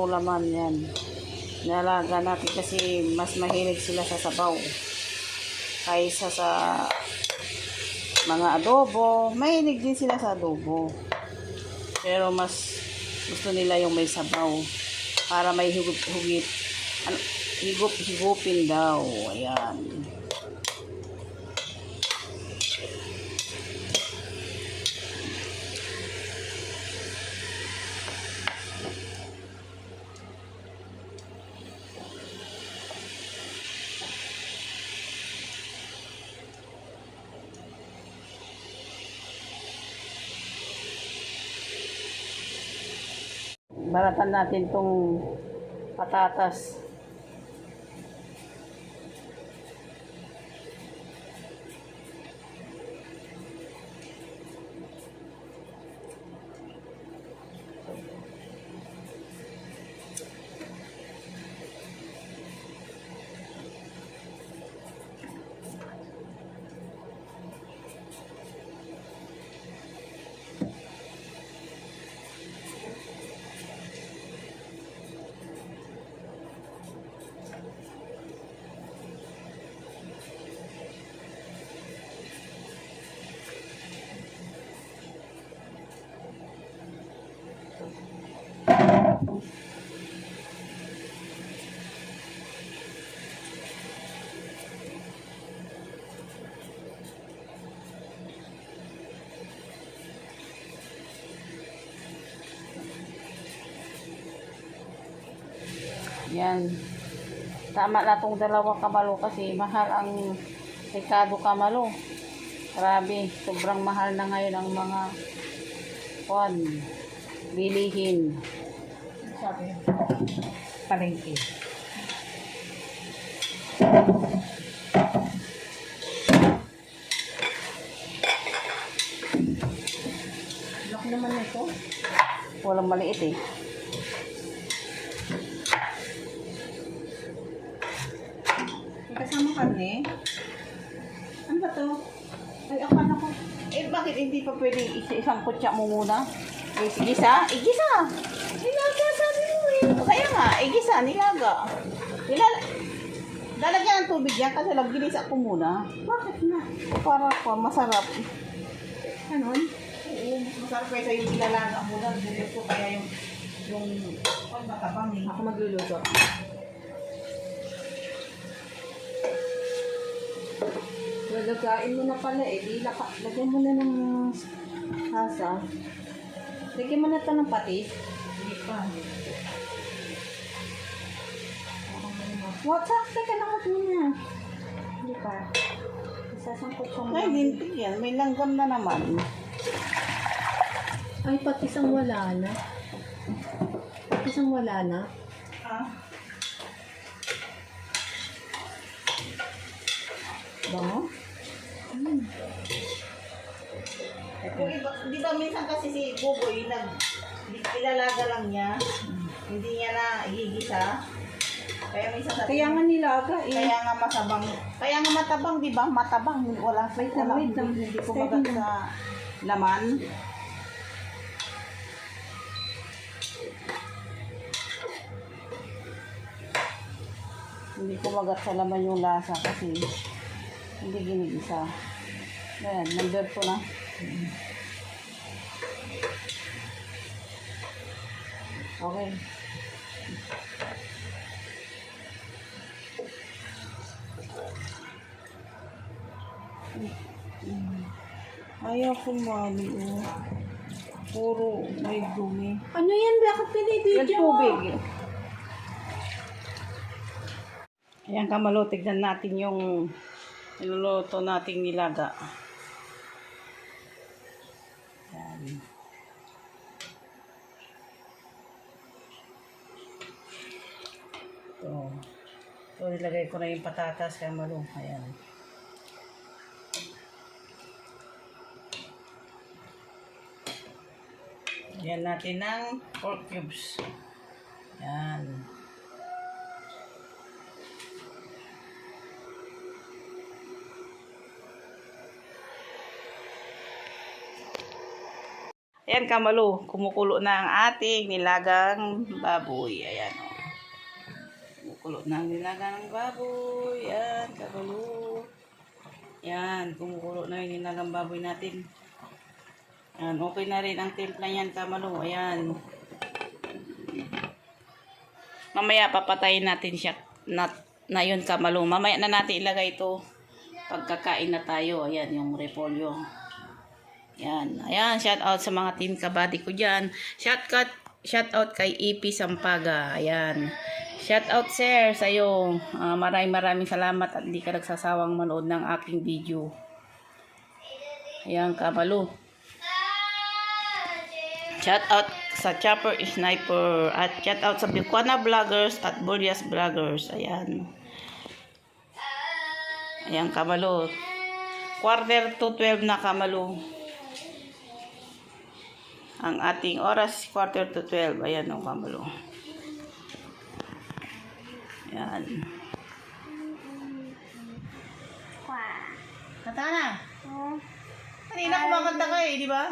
Puro laman yan. Nalaga natin kasi mas mahilig sila sa sabaw. Kaysa sa mga adobo. Mahilig din sila sa adobo. Pero mas gusto nila yung may sabaw. Para may hugip. Ano, higup, higupin daw. Ayan. Baratan natin tong patatas. Yan. Tama na tong dalawa kamalo kasi mahal ang Ricardo kamalo. Grabe, sobrang mahal na ngayon ang mga kwan, bilihin. Sabi, palengke. Laki naman ito. Walang maliit eh. Pa pwede isa isang kutsa mo muna? Eh, igisa? Igisa! Nilaga, sabi mo eh. Kaya nga, igisa, nilaga. Nilala... Lalagyan ng tubig yan kasi lagginis ako muna. Bakit na? Para pa masarap. Ganon? Oo, mas masarap kaysa yung ilalaga lang. Diretso kaya yung... yung... Matabang eh. Ako magluluto. Lalagain mo na pala eh. Di laka, lagyan mo na ng hasa. Lagyan mo na ito ng patis. Hindi pa. What? Teka lang, mo na. Hindi pa. Isasangkot ko Ay, mo. lintik yan. May langgam na naman. Ay, patis ang wala na. Patis ang wala na. Ah. Bango? Kung iba, di ba minsan kasi si Buboy, nag, ilalaga lang niya. Hindi niya na igigisa. Kaya minsan sa Kaya nga nilaga eh. Kaya nga masabang, kaya nga matabang, di ba? Matabang, wala sa Wait wala, wait hindi, hindi kumagat lang. sa laman. Hindi kumagat sa laman yung lasa kasi hindi ginigisa. Ayan, number ko na. Okay. Ayaw kumali, oh. Puro may dumi. Ano yan? Bakit pinibidyo mo? tubig. Ayan kamalo, tignan natin yung niluluto nating nilaga. Ayan. Ito. Ito, nilagay ko na yung patatas kamalo. Ayan. Yan natin ng pork cubes. Yan. Ayan, kamalo. Kumukulo na ang ating nilagang baboy. Ayan. oh. Kumukulo na ang nilagang baboy. Ayan, kamalo. Ayan, kumukulo na yung nilagang baboy natin. Ayan, okay na rin ang timpla niyan, kamalo. Ayan. Mamaya papatayin natin siya na, na yun kamalo. Mamaya na natin ilagay ito pagkakain na tayo. Ayan, yung repolyo. Yan. Ayan, shout out sa mga team kabady ko dyan. Shout out, shout out kay EP Sampaga. Ayan. Shout out sir sa iyo. Ah, maraming maraming salamat at hindi ka nagsasawang manood ng aking video. Ayan, kabalo. Shout out sa Chopper Sniper at shout out sa Bikwana Vloggers at Bolias Vloggers. Ayan. Ayan, kamalo. Quarter to 12 na kamalo. Ang ating oras, quarter to 12. Ayan o, kamalo. Ayan. Kanta ka na. Kanina kumakanta ka eh, di ba?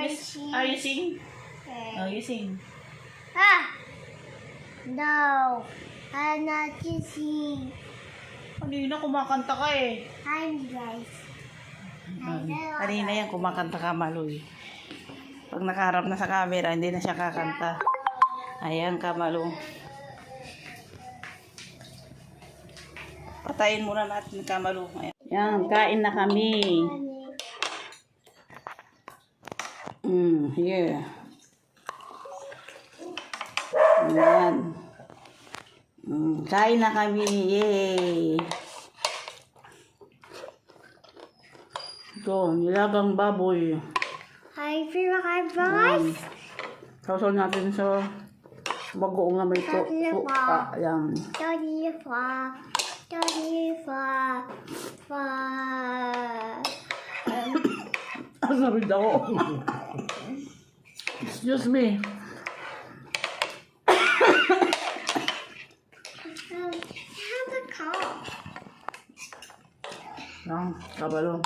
Yes. Are you sing? Oh, you sing. Ah! No, I'm not kissing. Kanina kumakanta ka eh. I'm guys. Kanina yan kumakanta ka, Maloy. Pag nakaharap na sa camera, hindi na siya kakanta. Ayan, Kamalo. Patayin muna natin, Kamalo. Ayan. Yan, kain na kami. Mm, here. Ayan. Mm, kain na kami. Yay! Ito, nilagang baboy. Like I'm boys. Sausaw natin sa bagoong na may to, suka. Ayan. Daddy fa, daddy fa, fa. Asabid ako. Excuse me. Have a call. Yan, kabalo.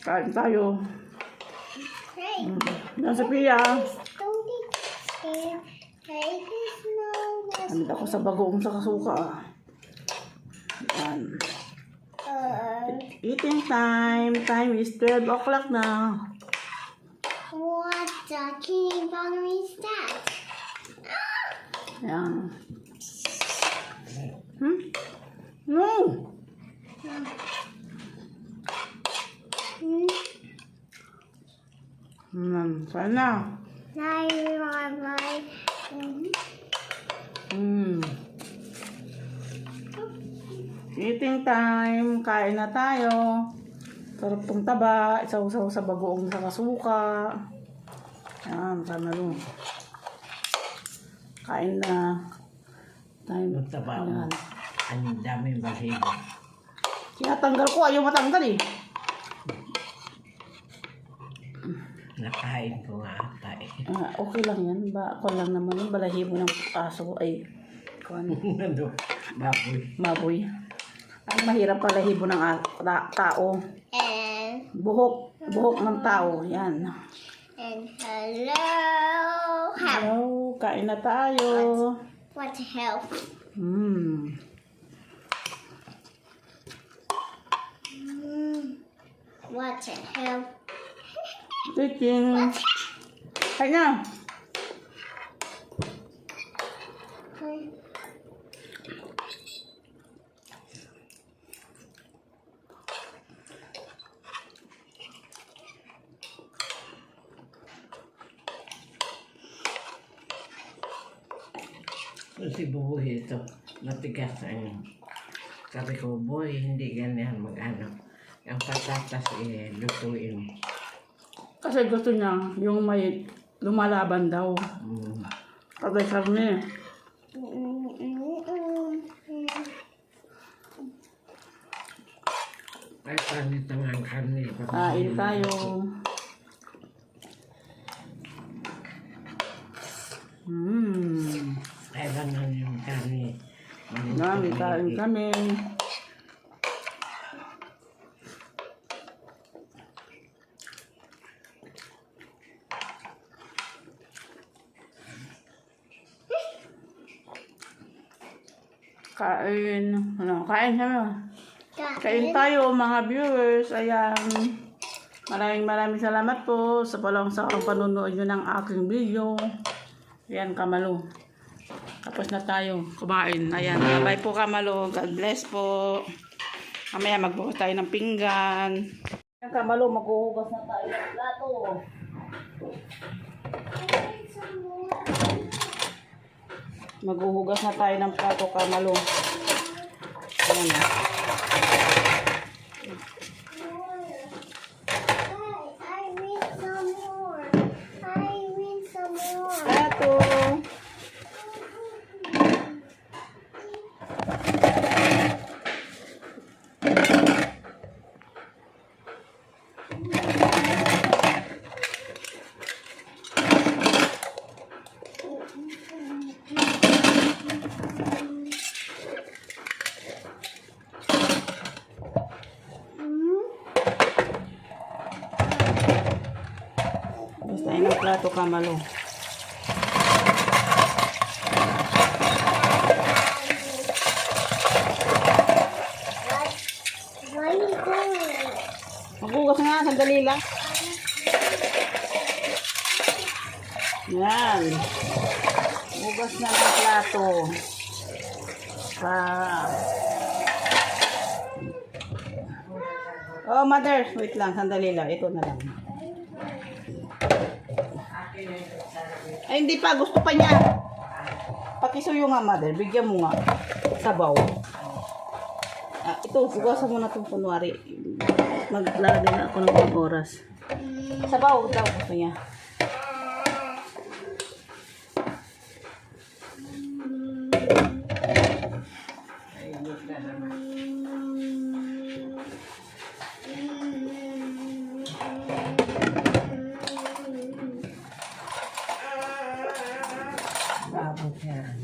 Kain tayo. Hey, Yan no. Amit ako sa bagoong sa kasuka. Yan. Uh, Eating time. Time is 12 o'clock na. what the king boundary is that? Yan. Hmm? No! Hmm? Hmm, sana. Now you are my. Hmm? Hmm. Eating time. Kain na tayo. Sarap tong taba. Isaw-saw sa bagoong sa kasuka. Yan, sana rin. Kain na. Time. Yung taba mo. Ang daming basigo. Tinatanggal ko. Ayaw matanggal eh. Nakain ko nga ata eh. Ah, okay lang yan. Ba, ako lang naman yung balahibo ng aso ay kuwan, ano? Baboy. baboy. Ang mahirap balahibo ng a- ta- tao. And Buhok. Buhok ng tao. Yan. and hello. Help. Hello, kain na tayo. What help? Hmm. Mm, what help? Chicken. Thấy nha Si bubuhi ito. Matigas ano. sabi ko, boy, hindi ganyan mag-ano. Ang patatas eh, lutuin. mo. Kasi gusto niya yung may lumalaban daw. Mm. Patay karne. Ay, panit ang ang karne. Kain tayo. Hmm. Kailangan yung karne. Dami, kain kami. Kain. Ano, kain. Got Kain tayo mga viewers. Ayan. Maraming maraming salamat po sa palang sa panonood nyo ng aking video. Ayan, Kamalo. Tapos na tayo kumain. Ayan, bye po Kamalo. God bless po. Mamaya magbukas tayo ng pinggan. Ayan, Kamalo, maghuhugas na tayo ng plato. Maghuhugas na tayo ng plato, Kamalo. Ayan doing? Maghugas nga, sandali lang. Yan. Hugas na ng plato. Pa. Oh, mother. Wait lang, sandali lang. Ito na lang. Ay, hindi pa. Gusto pa niya. Pakisuyo nga, mother. Bigyan mo nga. Sabaw. Ah, ito, hugasan mo na itong kunwari. Maglalagay na ako ng oras. Sabaw daw gusto niya. Abot yan.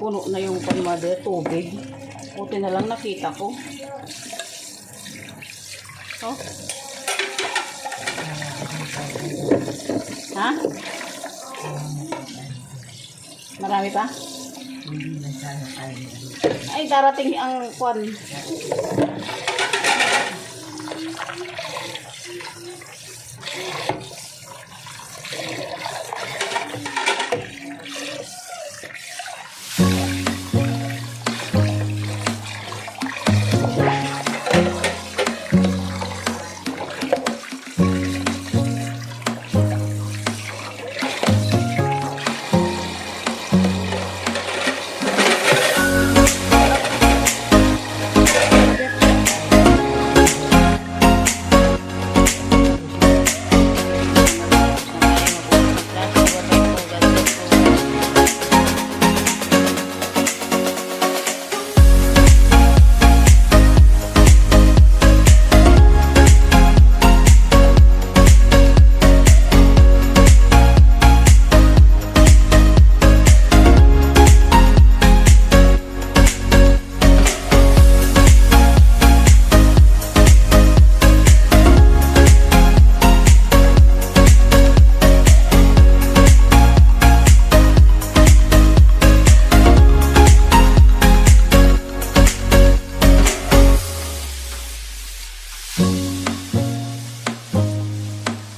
Puno na yung panmade, tubig. Puti na lang nakita ko. Oh. Ha? Marami pa? Ay, darating ang kwan.